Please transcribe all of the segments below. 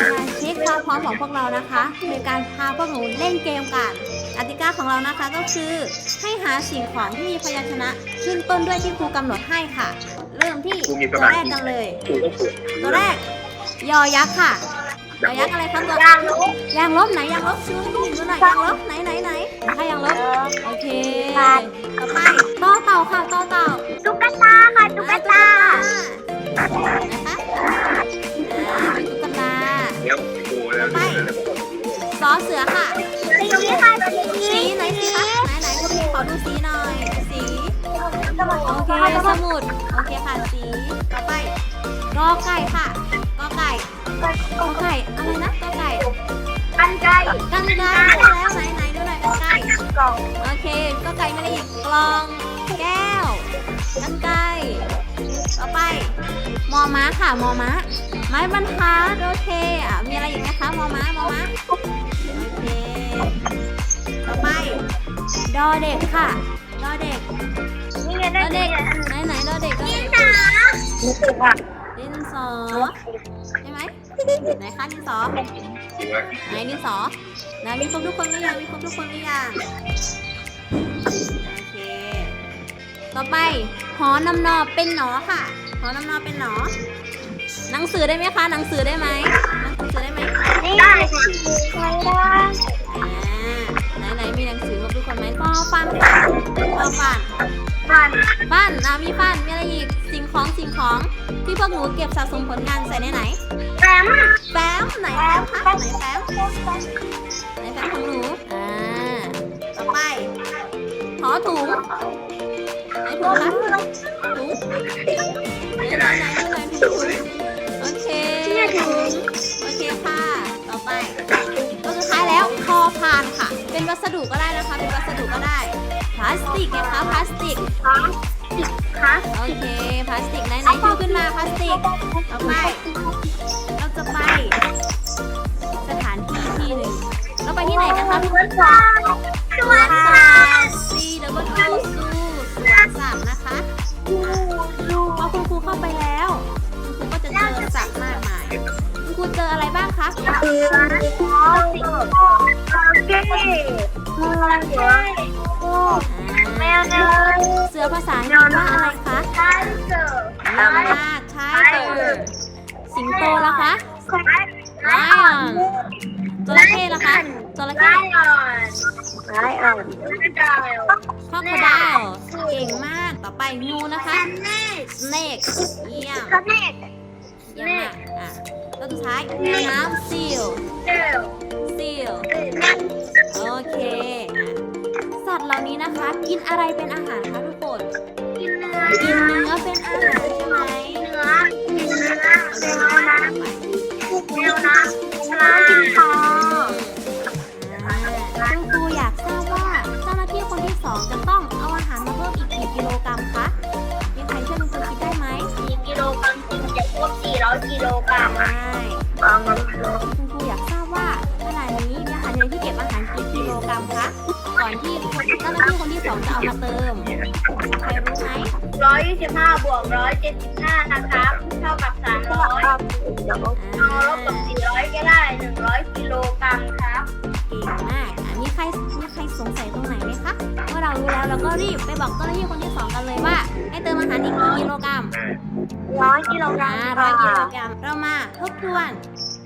สมาชิกความพร้อมของพวกเรานะคะในการพาพวกหนูเล่นเกมกันกติกาของเรานะคะก็คือให้หาสิ่งของที่มีพยัญชนะ ขึ้นต้นด้วยที่ครูกำหนดให้ค่ะ เริ่มที่ตัวแรกกันเลย ครูต้องเปิดตัวแรก ยอยักษ์ค่ะ ยอยักษ์อะไรครับตัวยางลบยางลบไหนยางลบชูให้ดูดูหน่อยยางลบไหนไหนไหนใครยางลบโอเคต่อไปต่อเต่าค่ะต่อเต่าตุ๊กตาค่ะตุ๊กตานะคะอ่ามีตุ๊กตาแล้วครูแล้วดูแล้วซอเสือค่ะ สีนี้ค่ะสีสีไหนสีคะไหนไหนขอดูสีหน่อย สี โอเคสมุดโอเคค่ะสีต่อไปกอไก่ค่ะกอไก่กอไก่อะไรนะกอไก่กันไกรกันไก่แล้วไหนไหนดูหน่อยกันไก่กล่องโอเคกอไก่ไม่ได้อีกกล่องแก้วกันไก่ต่อไปมอม้าค่ะมอม้าไม้บรรทัดโอเคอะมีอะไรอีกไหมคะมอม้ามอม้าโอเคต่อไปดอเด็กค่ะ ค่ะดินสอใช่ไหมไหนคะดินสอครูว่าไหนดินสอไหนมีครบทุกคนหรือยังมีครบทุกคนหรือยังโอเคต่อไปหอนำนอเป็นหนอค่ะหอนำนอเป็นหนอ หนังสือได้ไหมคะ หนังสือได้ไหมหนังสือได้ไหมได้ค่ะใครได้อ่าไหนไหนมีหนังสือครบทุกคนไหมฟอฟันค่ะฟอฟัน ผ่านฟันอะมีฟันมีอะไรอีกสิ่งของสิ่งของที่พวกหนูเก็บสะสมผลงานใส่ในไหนแต้มแฟ้มไหนแฟ้มคะไหนแฟ้มไหนแฟ้มของหนูอ่าต่อไปหอถุงไหนถุงคะถุงไหนไหนไหนไหนถุงถุงโอเคถุงโอเคค่ะต่อไปตัวสุดท้ายแล้วคอพานค่ะ เป็นวัสดุก็ได้นะคะ เป็นวัสดุก็ได้ พลาสติกไงคะ พลาสติกค่ะค่ะโอเค พลาสติกไหนไหนชูขึ้นมา พลาสติกต่อไป เราจะไป สถานที่ที่หนึ่ง เราไปที่ไหนกันคะทุกคนค่ะสวัสดีค่ะซีเดบิวซูสวนสัตว์นะคะพอคุณครูเข้าไปแล้ว คุณครูก็จะเจอสัตว์มากมาย คุณครูเจออะไรบ้างคะคือสิงโตโอเคงูเขียวแมวเนยเสือภาษาอังกฤษว่าอะไรคะไทเกอร์มากใช่เลยสิงโตแล้วคะไลไลออนจระเข้ล่ะคะจระไลเข้ออนไลออนไดลข้อคดาวเก่งมากต่อไปงูนะคะ snake เยี่ยมคอนเนตเยี่ยมมากอะ ตัวสุดท้ายแมวน้ำ seal เดล seal โอเคอะสัตว์เหล่านี้นะคะ กินอะไรเป็นอาหารคะทุกคนกินเนื้อกินเนื้อเป็นอาหารใช่ไหมเนื้อกินเนื้อแมวน้ำแมวน้ำช้างกินคออ่ รบ400กิโลกรัมใช่บางวันกิโลคุณครูอยากทราบว่าขณะนี้มีอาหารในที่เก็บอาหารกี่กิโลกรัมคะก่อนที่เจ้าหน้าที่คนที่สองจะเอามาเติมใครรู้ไหม125บวก175นะครับเท่ากับ300เอาลบกับ400ก็ได้100กิโลกรัมครับเก่งมากอะมีใครมีใครสงสัยตรงไหนไหมคะเมื่อเรารู้แล้วเราก็รีบไปบอกเจ้าหน้าที่คนที่สองกันเลยว่า ให้เติมอาหารอีกกี่กิโลกรัม 100กิโลกรัอ่ามร้อยกิโลกรัมเรามาทบทวน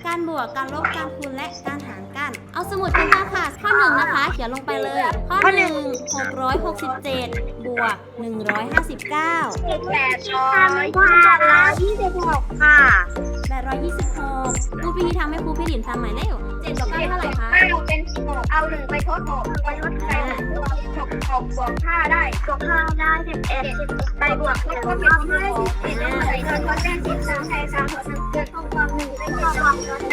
การบวกการลบการคูณและการหารกัน เอาสมุดขึ้นมาค่ะ ข้อหนึ่งนะคะ เขียนลงไปเลย ข้อหนึ่งหกร้อยหกสิบเจ็ดบวกหนึ่งร้อยห้าสิบเก้า826ค่ะแปดร้อยยี่สิบหกครูพี่ทีทำให้ครูพี่หลินทำใหม่เร็ว เจ็ดบวกเก้าเท่าไหร่คะ 9เป็น16เอา1ไปทด6ไปทดไปหกบวก5ได้บวก5ได้สิบเอ็ดไปบวกลบก็เป็น16เป็น1ใส่ทดได้13ใส่3ทด1เกิดข้อความ1ได้ข้อความเป็น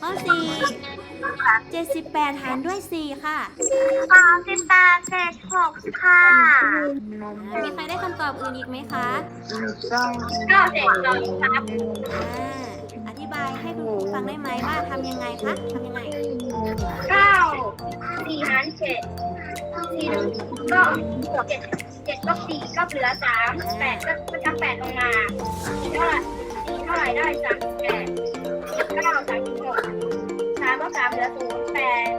ข้อ4 78หารด้วย4ค่ะสามสิบแปดเศษหกค่ะอ่ามีใครได้คำตอบอื่นอีกไหมคะเก้าเศษสองครับอ่าอธิบายให้คุณครูฟังได้ไหมว่าทำยังไงคะทำยังไงเก้าสี่หารเจ็ดสี่หนึ่งก็เจ็ดเจ็ดก็สี่ก็เหลือสามแปดก็ก็จะแปดลงมาเท่าไหร่สี่เท่าไหร่ได้สามสิบแปด สามก็สามเหลือศูนย์แปด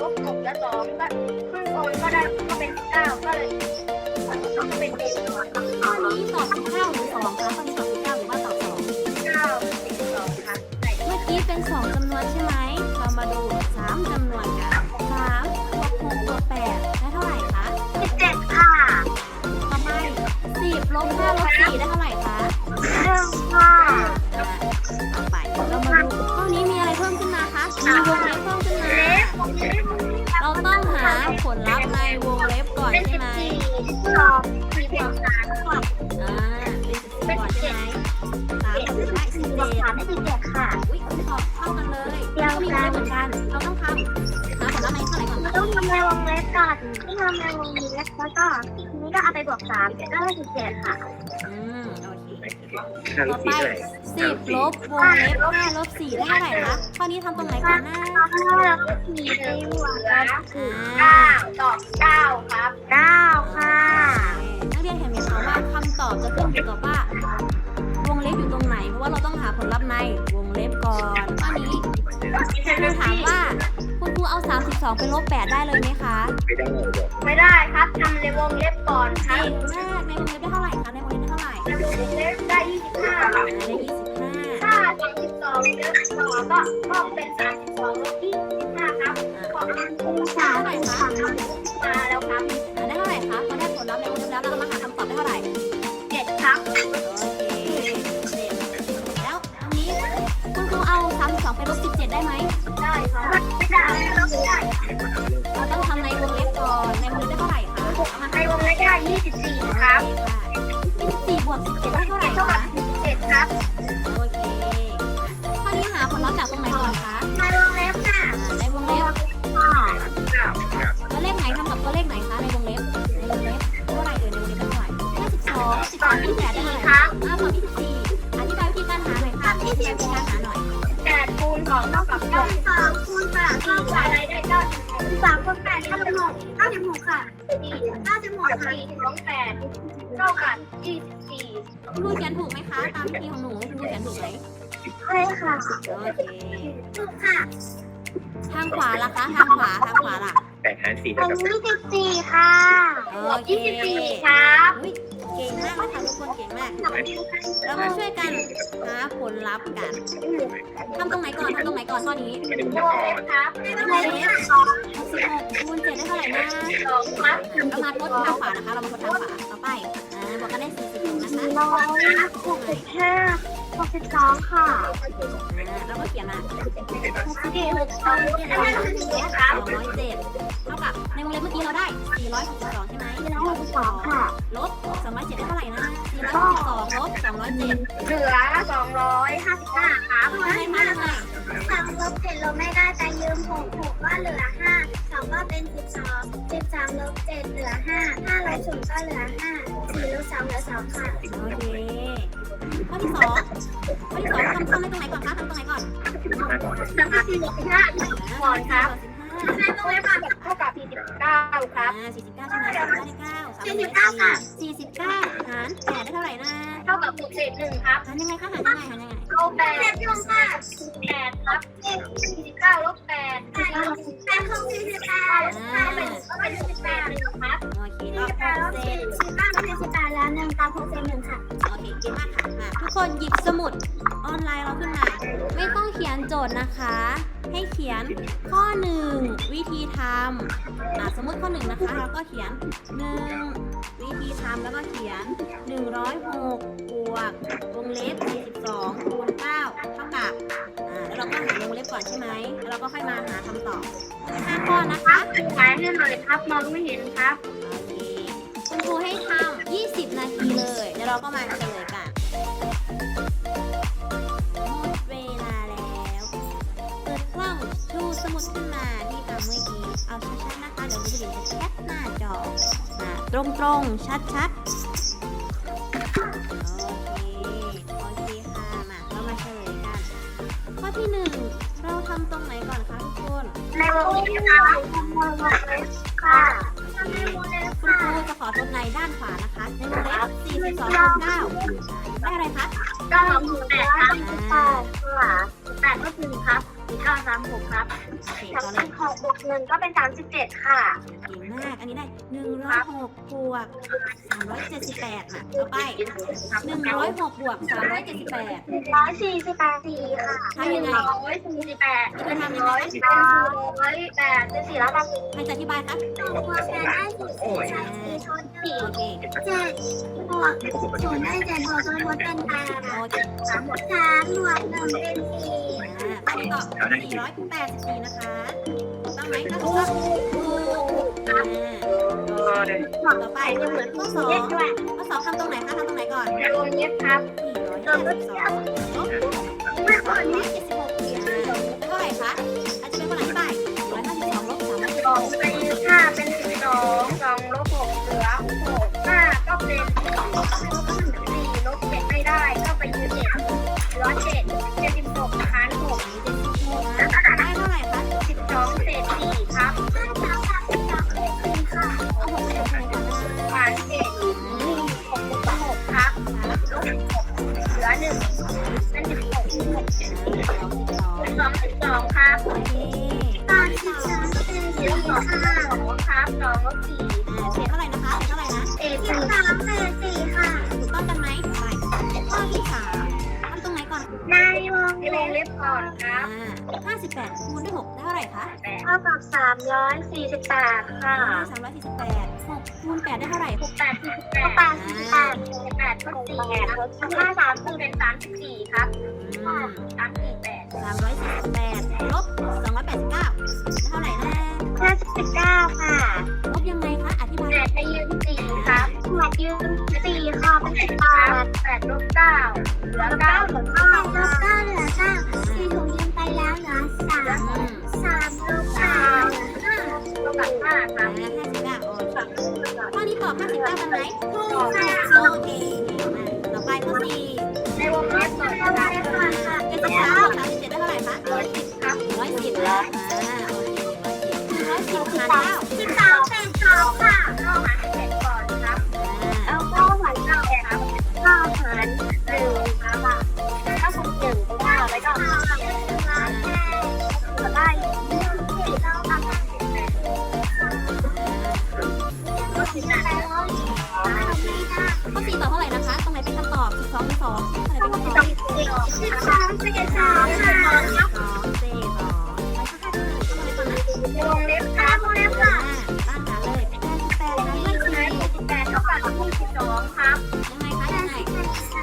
ลบหกเหลือสองก็ครึ่งโอนก็ได้ก็เป็นเก้าก็เลยก็เป็นเจ็ดข้อนี้ตอบ9หรือ2คะข้อนี้ตอบ9หรือว่าตอบ2เก้าสิบสองครับใส่เมื่อกี้เป็น2จำนวนใช่ไหมเรามาดู3จำนวนกัน3บวก6บวก8ได้เท่าไหร่คะสิบเจ็ดค่ะต่อไป10ลบ5ลบ4ได้เท่าไหร่คะ อนที่ทำในวงเล็บแล้วก็ทีนี้ก็เอาไปบวกสามก็ได้สิบเจ็ดค่ะอืมโอเคห้าลต่อบไปสี่เท่าไหร่สิบลบวงเล็บห้าลบสี่ได้เท่าไหร่คะข้อนี้ทำตรงไหนก่อนนะแล้วก็ทีในบวกแล้วคือเก้าตอบเก้าครับเก้าค่ะ นักเรียนเห็นไหมคะว่าคำตอบจะขึ้นอยู่กับว่า วงเล็บอยู่ตรงไหน เพราะว่าเราต้องหาผลลัพธ์ในวงเล็บก่อนข้อนี้ครูถามว่า คุณครูเอา 32 ไปลบ 8 ได้เลยไหมคะไม่ได้หรอกไม่ได้ครับทำในวงเล็บก่อนครัเก่บงมากในวงเล็บได้เท่าไหร่คะในวงเล็บได้เท่าไหร่ในวงเล็บได้ยี่สิบห้าครับ ได้25 ถ้าสามสิบสองลบสองก็ก็เป็นสามสิบสองลบยี่สิบห้าครับขอบคุณค่ะมาแล้วครับอ่าได้เท่าไหร่คะพอได้ผลลัพธ์ในวงเล็บแล้วเราก็มาหาคำตอบได้เท่าไหร่ เจ็ดครับโอเคเสร็จแล้วอันนี้คุณครูเอา 32 ไปลบ 17 ได้ไหม เราไม่ได้เราต้องทำในวงเล็บก่อนในวงเล็บได้เท่าไหร่คะเอามาในวงเล็บได้ยี่สิบสี่ครับ24บวก17ได้เท่าไหร่เท่ากัคะบเจ็ดครับ โอเคข้อนี้หาผลลัพธ์จากตรงไหนก่อนคะในวงเล็บค่ะอ่าในวงเล็บตัวเลขไหนทำกับตัวเลขไหนคะในวงเล็บในวงเล็บเท่าไหร่เอ่ยในวงเล็บได้เท่าไหร่52 12 28ได้เท่าไหร่คะอ้าวตอบ24อธิบายวิธีการหาหน่อยค่ะอธิบายวิธีการหาหน่อยแปดคูณสองเท่ากับเก้าสิบสอง คูณแปดเท่ากับอะไรได้เก้าสิบหกสามคูณแปดเท่ากับหกเก้าสิบหกค่ะสี่เก้าสิบหกสี่สองแปดเท่ากับยี่สิบสี่คุณครูเขียนถูกไหมคะ ตามวิธีของหนูคุณครูเขียนถูกไหมใช่ค่ะโอเคถูกค่ะ ทางขวาล่ะคะ ทางขวา ทางขวาล่ะแปดหารสี่เป็เท่านกับยี่สิบสี่ค่ะโอเคยี่สิบสี่ครับ เก่งมากเลยค่ะทุกคนเก่งมาก เรามาช่วยกันหาผลลัพธ์กันทำตรงไหนก่อนทำตรงไหนก่อนข้อนี้ไม่ได้วงโมเล็บเล็ก่อบนครับในวงเล็บสอง16คูณ7ได้เท่าไหร่นะสองครับเรามาทดทางขวานะคะ เรามาทดทางขวาต่อไปอ่าบอกกันได้46นะคะ ร้อยหกสิบห้าหกสิบสองค่ะอ่าเราก็เขียนมาหกสิบเอ็ดหกสิบสองเป็นอะไรครับ207เท่ากับในวงเล็บเมื่อกี้เราได้462ใช่ไหมร้อยหกสิบสองค่ะ ลบ207ได้เท่าไหร่นะ462ลบ207เจ็ดเหลือสองร้อยห้าสิบห้าครับให้มาทำไมสามลบเจ็ดลบไม่ได้แต่ยืมหกหกก็เหลือห้าสองก็เป็นสิบสองสิบสามลบเจ็ดเหลือห้าห้าลบศูนย์ก็เหลือห้า สี่ลบสองเหลือสองค่ะโอเคข้อที่สองข้อที่สองทำทำในตรงไหนก่อนคะทำตรงไหนก่อนห้าก่สามสี่ลบห้าก่อนครับ45ให้ตรงนี้มาเท่ากับสี่สิบเก้าครับอ่า49ใช่ไหม49ได้9สี่สิบเก้าค่ะ49หาร8ได้เท่าไหร่นะ เท่ากับหกเศษหนึ่งครับหารยังไงคะหารยังไงหารยังไงลบแปดลบแปดแปดครับสี่สิบเก้าลบแปดแปดลบแปดหกสี่สิบแปดห้า ค่ะมาทุกคนหยิบสมุดออนไลน์เราขึ้นมา ไม่ต้องเขียนโจทย์นะคะ ให้เขียนข้อ 1 วิธีทำอะสมมติข้อ 1 นะคะเราก็เขียน 1 วิธีทำแล้วก็เขียน 106บวกวงเล็บ42คูณ9เท่ากับอ่าแล้วเราก็หาวงเล็บก่อนใช่ไหมแล้วเราก็ค่อยมาหาคำตอบ5ข้อนะคะขายให้หน่อยครับมองไม่เห็นครับโอเคคุณครูให้ทำ20 นาทีเลยเดี๋ยวเราก็มาเฉลยกัน ผู้หญิงจะแคปหน้าจอมาตรงตรงๆชัดชัดๆโอเคโอเคค่ะมาเรามาเฉลยกันข้อที่หนึ่งเราทำตรงไหนก่อนคะทุกคนในวงเล็บค่ะค่ะโอเคคุณครูจะขอทบในด้านขวานะคะในวงเล็บ42 9ได้อะไรคะเก้าสองแปดครับแปดค่ะแปดก็คือครับ มีเก้าสามหกครับโอเคสาต่อมเลสิยบหกบวกหนึ่งก็เป็นสามสิบเจ็ดค่ะเก่ง มาก อันนี้ได้106บวก378อะต่อไป106บวก378หนึ่งร้อยสี่สิบแปดสี่ค่ะทำยังไง ร้อยสี่สิบแปดจะทำยังไงร้อยแปดร้อยแปดเป็นสี่ร้อยแปดสิบใครจะอธิบายครับบวกแปดได้สี่สี่ใช้สี่ชนสี่โอเคเจ็ดบวกศูนย์ได้เจ็ดบวกศูนย์บวกเป็นแปดโอเคสามบวกสามบวกหนึ่งเป็นสี่อ่าข้อนี้ตอบ484นะคะถูกต้องไหมถ้าถูกต้อง ถูกอ่าต่อไปข้อสองเล็กด้วยข้อสองทำตรงไหนคะทำตรงไหนก่อนในวงเล็บครับ452ลบไม่ขอนี้176อ่า สองสิบสองครับโอเคตอนสิบสองเศษสี่ค่ะสองครับสองสี่อ่าเศษเท่าไหร่นะคะเศษเท่าไหร่นะเศษสิบสามเศษสี่ค่ะถูกต้องกันไหมไปข้อที่สามทำตรงไหนก่อนในวงเล็บก่อนคอ่ารับ58คูณด้วย6ได้เท่าไหร่คะเท่ากับสามร้อยสี่สิบแปดค่ะสามร้อยสี่สิบแปดหกคูณแปดได้เท่าไหร่หกแปดสี่สิบแปดแปดสิบแปดสิบแปดก็สี่ครับห้าสามคือเป็นสามสิบสี่ครับ สามสี่แปดสามร้อยสี่สิบแปดลบสองร้อยแปดสิบเก้าได้เท่าไหร่นะห้าสิบเก้าค่ะ ลบยังไงคะ อธิบายแปดไปยืนสี่ครับแปดยืนสี่ค่ะเป็นสิบแปดแปดลบเก้าเหลือเก้าเหลือเก้าลบเก้าเหลือเก้าสี่ถูกยืนไปแล้วเหลือสามอืมสามลบสามห้าลบกับห้าคอ่ารับห้าสิบเก้าโอเคข้อนี้ตอบห้าสิบเก้ากันไหมถูกค่ะโอเคมาต่อไปข้อสี่ในวงเล็บก่อน เจ็ดสิบสามสิบเจ็ดได้เท่าไหร่คะร้อยสิบครับร้อยสิบนะอ่าโอเคร้อยสิบร้อยสิบหารเก้าสิบสามเป็นสองค่ะเราหารเจ็ดก่อนครับอ่าเอาเก้าหารเก้าครับเก้าหารหนึ่งครับเก้าหารหนึ่งก็เก้าแล้วก็ได้สี่เก้าทำได้สิบแปดก็สิบแปดแล้วข้อสี่ตอบเท่าไหร่นะคะ ตรงไหนเป็นคำตอบสิบสองสิบสอง ตรงไหนเป็นคำตอบสิบสามสิบสามค่ะสองเศษสองไปข้างๆตรงไหนตรงไหนก่อนนะวงเล็บค่ะวงเล็บค่ะอ่าตั้งหาเลยแปดสิบแปดนั้นด้วยสี่สิบแปดเท่ากับยี่สิบสองครับยังไงคะยังไงสี่ส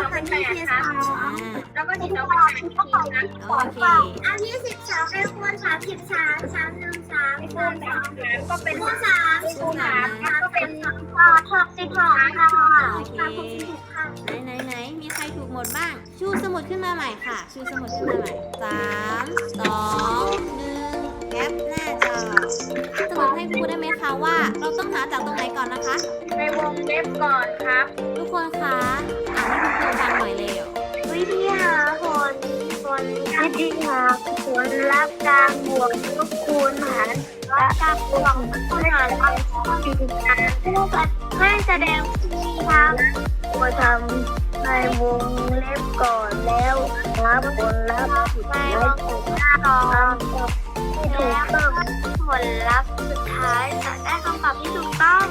องเป็นแปดครับอ่าแล้วก็สิบสองเป็นแปดที่สี่นะโอเคเอายี่สิบสองไปคูณสามสิบสามสามหนึ่งสามคูณสามก็เป็นคูณสามคูณสามก็เป็นหอหกสิบหกค่ะสามหกสิบหกค่ะ มีใครถูกหมดบ้าง ชูสมุดขึ้นมาใหม่ค่ะ ชูสมุดขึ้นมาใหม่สามสองหนึ่งแคปหน้าจอสรุปให้ครูได้ไหมคะว่า เราต้องหาจากตรงไหนก่อนนะคะ ในวงเล็บก่อนครับ ทุกคนคะอ่านให้คุณครูฟังหน่อยเร็ววิธีหาผลผลวิธีหาผลลัพธ์การบวกลบคูณหารและการบวกคูณหารเป็นข้อดีการให้แสดงที่ครับมาทำ ในวงเล็บก่อนแล้วหาผลลัพธ์ในวงเล็บก่อนที่ถูกต้องผลลัพธ์สุดท้ายจะได้คำตอบที่ถูกต้อง